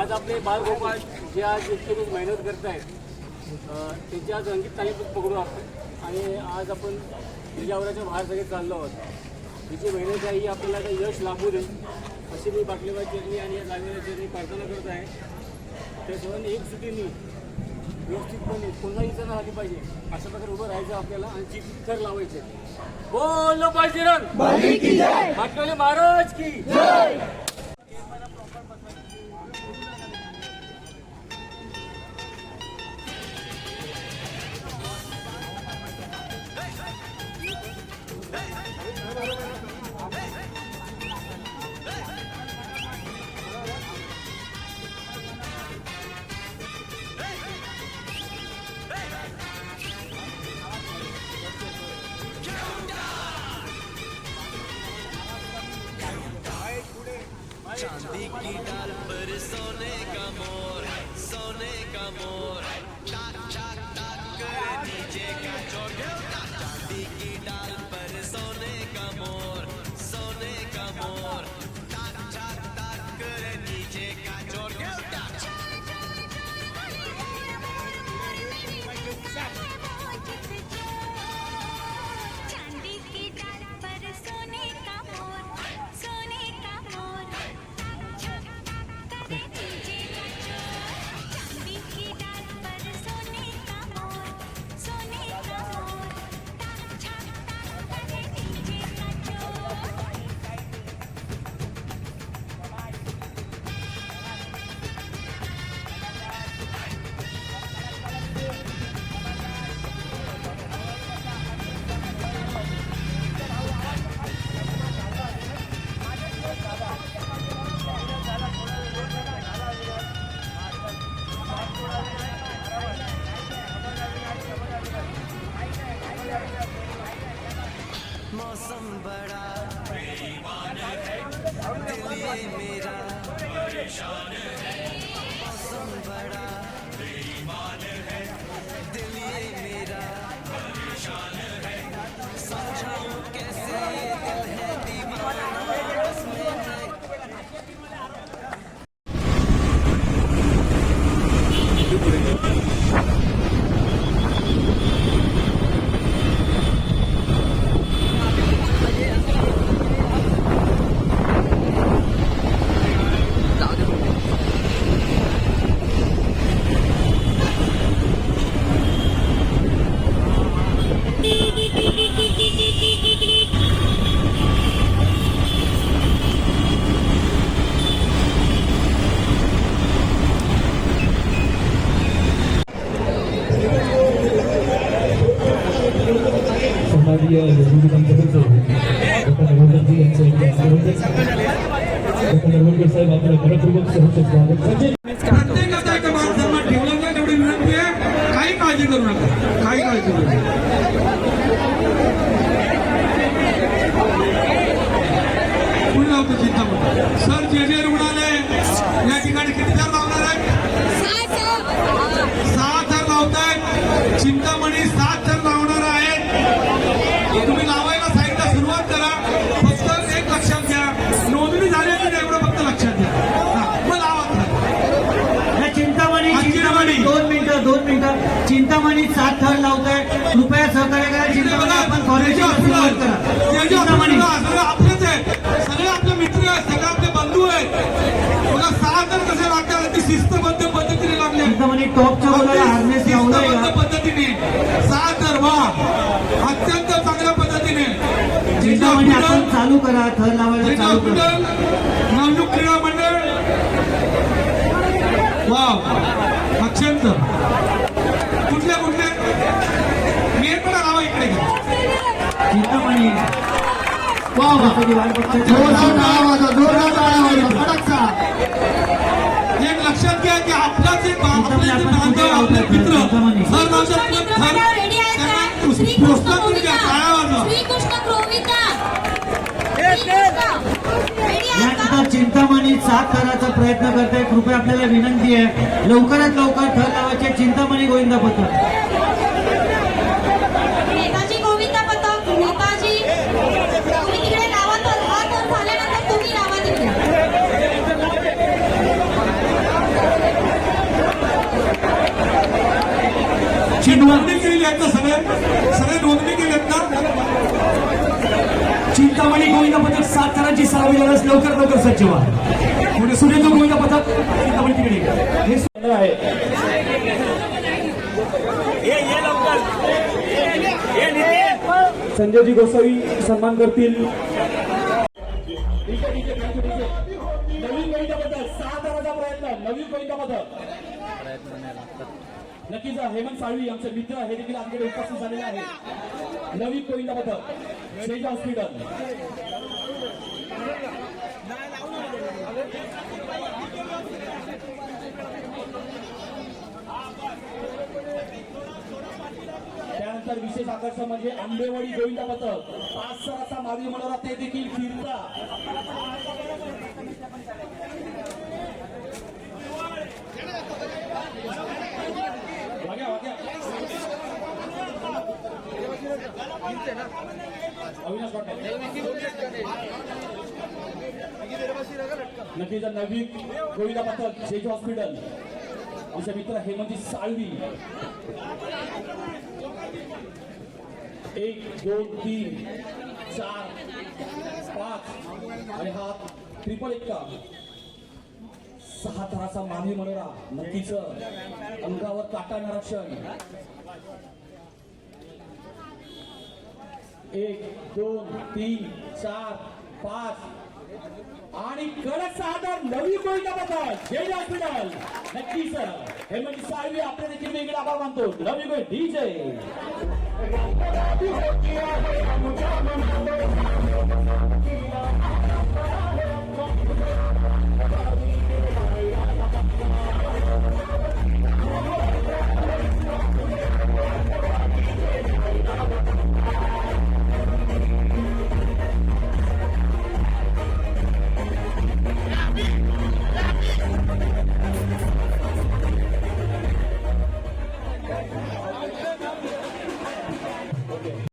आज आपले बालगोपाळ जे आज इतके दिवस मेहनत करत आहेत त्यांची आज अंकित तालीम पकडू आपण आणि आज आपण विजावराच्या बाहेर सगळे चाललो आहोत. तिची मेहनत आहे ही आपल्याला आता यश लाभू दे अशी मी बाटलेबाई चरणी आणि या चरणी प्रार्थना करत आहे. त्या सर्वांनी एक सुटीने व्यवस्थितपणे पुन्हा इथं आली पाहिजे अशा प्रकारे उभं राहायचं आपल्याला आणि चित कर लावायचे. बोल पाहिजे महाराज की चांदी की डाल पर सोने का मोर सोने का मोर बड़ा दिल ये मेरा मौसम नवलकर साहेब आपलं मनपूर्वक सहर्ष स्वागत. संजय प्रत्येकाचा एका माणसांना ठेवलं जाईल एवढी विनंती आहे काही काळजी करू नका काही काळजी करू नका लावतो चिंता सर जे जे रुग्णालय या ठिकाणी किती जण लावणार आहेत सहा जण लावतायत चिंतामणी सात जण लावणार आहेत तुम्ही लावायला साईडला सुरुवात करा फक्त एक लक्षात घ्या नोंदणी झालेली नाही एवढं फक्त लक्षात घ्या हा, मग लावा खरं. या चिंतामणी हा, चिंतामणी. चिंतामणी दोन मिनिटं दोन मिनिटं चिंतामणी सात थर लावताय कृपया सहकार्य करा चिंतामणी आपण कॉलेजची सुरुवात करा. चिंतामणी आपलेच आहेत. सगळे आपले मित्र आहेत सगळे आपले बंधू आहेत. बघा सहा जण कसे लागतात? ती शिस्तबद्ध पद्धतीने लागले. चिंतामणी टॉपच्या बोलायला हार्नेस का? पद्धतीने. सहा जण वा. अत्यंत चांगल्या पद्धतीने. चिंतामणी आपण चालू करा थर लावायला चालू करा. क्रीडा मंडळ. वाव. अत्यंत. इकडे चिंतामणी. एक लक्षात घ्या की आपलाच एक बांधव आपले? मित्र चिंतामणी. द्या वाजवा? सात थराचा प्रयत्न करताय कृपया आपल्याला विनंती आहे. लवकरात लवकर थर लावायचे चिंतामणी गोविंदा पथक नेताजी गोविंदा पथक नेताजी तुम्ही तिकडे लावा तर हा तर झाल्यानंतर तुम्ही लावा तिकडे आहेत ना सगळे? सगळे नोंदणी केलेत ना? चिंतामणी गोविंद पथक सात जणांची सहावी लढत लवकर लवकर सज्ज व्हा. पुढे सुरेंद्र गोविंद पथक? चिंतामणी तिकडे हे आहे संजयजी गोसावी सन्मान करतील. नवीन गोविंद पथक सहा जणांचा प्रयत्न नवीन गोविंद पथक. नक्कीच हेमंत साळवी आमचे मित्र हे देखील आमच्याकडे उपस्थित झालेले आहे नवीन कोविंदा पथक शेज हॉस्पिटल त्यानंतर विशेष आकर्षण म्हणजे आंबेवाडी गोविंदा पथक पाच सराचा मागणी मनोरा ते देखील फिरता. नक्कीच नवीन गोविंदा पथक शेज हॉस्पिटल. आमचे मित्र हेमंती साळवी. एक दोन तीन चार पाच. आणि हा ट्रिपल एक्का सहा तराचा मानवी मनोरा नक्कीच अंगावर काटा क्षण एक दोन तीन चार पाच. आणि कडक सहा नवी गोविंदा पथक जय हॉस्पिटल नक्की सर. हे म्हणजे साळवी आपल्या देखील वेगळे आभार मानतो. नवी गोविंद डीजे.